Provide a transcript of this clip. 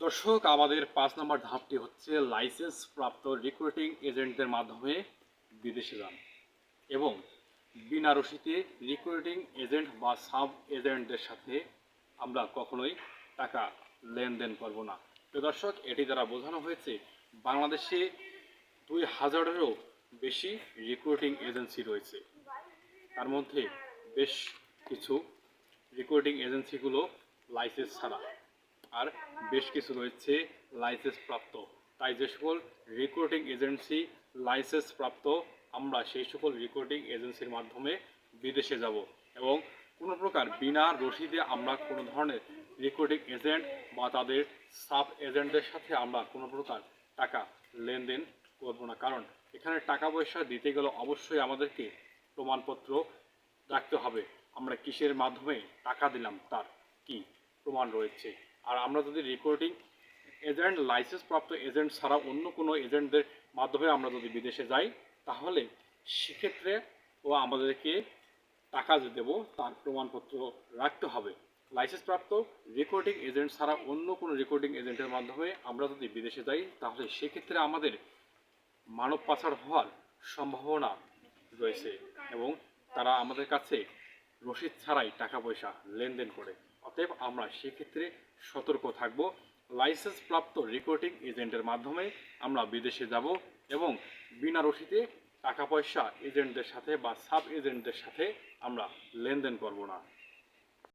দর্শক, আমাদের পাঁচ নম্বর ধাপটি হচ্ছে লাইসেন্স প্রাপ্ত রিক্রুটিং এজেন্টদের মাধ্যমে বিদেশে যান এবং বিনা রসিদে রিক্রুটিং এজেন্ট বা সাব এজেন্টদের সাথে আমরা কখনোই টাকা লেনদেন করব না। তো দর্শক, এটি দ্বারা বোঝানো হয়েছে বাংলাদেশে দুই হাজারেরও বেশি রিক্রুটিং এজেন্সি রয়েছে। তার মধ্যে বেশ কিছু রিক্রুটিং এজেন্সিগুলো লাইসেন্স ছাড়া আর বেশ কিছু রয়েছে লাইসেন্স প্রাপ্ত। তাই যে সকল রিক্রুটিং এজেন্সি লাইসেন্স প্রাপ্ত, আমরা সেই সকল রিক্রুটিং এজেন্সির মাধ্যমে বিদেশে যাব এবং কোনো প্রকার বিনা রসিদে আমরা কোনো ধরনের রিক্রুটিং এজেন্ট বা তাদের সাব এজেন্টদের সাথে আমরা কোনো প্রকার টাকা লেনদেন করব না। কারণ এখানে টাকা পয়সা দিতে গেলে অবশ্যই আমাদেরকে প্রমাণপত্র রাখতে হবে। আমরা কিসের মাধ্যমে টাকা দিলাম, তার কি প্রমাণ রয়েছে? আর আমরা যদি রেকর্ডিং এজেন্ট লাইসেন্স প্রাপ্ত এজেন্ট ছাড়া অন্য কোনো এজেন্টদের মাধ্যমে আমরা যদি বিদেশে যাই, তাহলে সেক্ষেত্রে ও আমাদেরকে টাকা যে দেবো, তার প্রমাণপত্র রাখতে হবে। লাইসেন্স প্রাপ্ত রেকর্ডিং এজেন্ট ছাড়া অন্য কোনো রেকর্ডিং এজেন্টের মাধ্যমে আমরা যদি বিদেশে যাই, তাহলে সেক্ষেত্রে আমাদের মানব পাচার হওয়ার সম্ভাবনা রয়েছে এবং তারা আমাদের কাছে রসিদ ছাড়াই টাকা পয়সা লেনদেন করে। অতএব আমরা সেক্ষেত্রে সতর্ক থাকব। লাইসেন্স প্রাপ্ত রেকর্ডিং এজেন্টের মাধ্যমে আমরা বিদেশে যাব এবং বিনা রশিতে টাকা পয়সা এজেন্টদের সাথে বা সাব এজেন্টদের সাথে আমরা লেনদেন করব না।